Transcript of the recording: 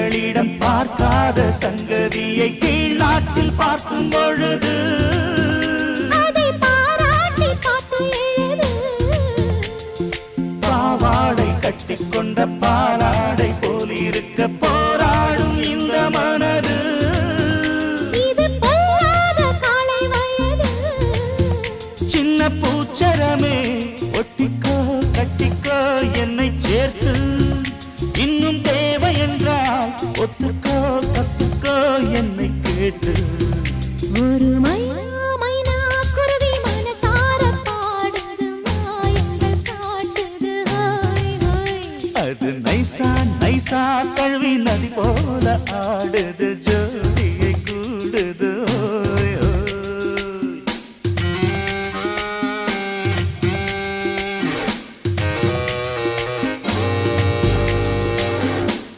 எங்களிடம் பார்க்காத சங்கதியை கீழ் நாட்டில் பார்க்கும் பொழுது. பாவாடை கட்டிக்கொண்ட பாலாடை போல் இருக்க போராடும் இந்த மனது. சின்ன பூச்சரமே ஒத்துக்கோ கத்துக்கோ என்னை கேட்டு. ஒரு அது நைசா நைசா கழுவி நதி போல ஆடுது ஜோடியை கூடுது.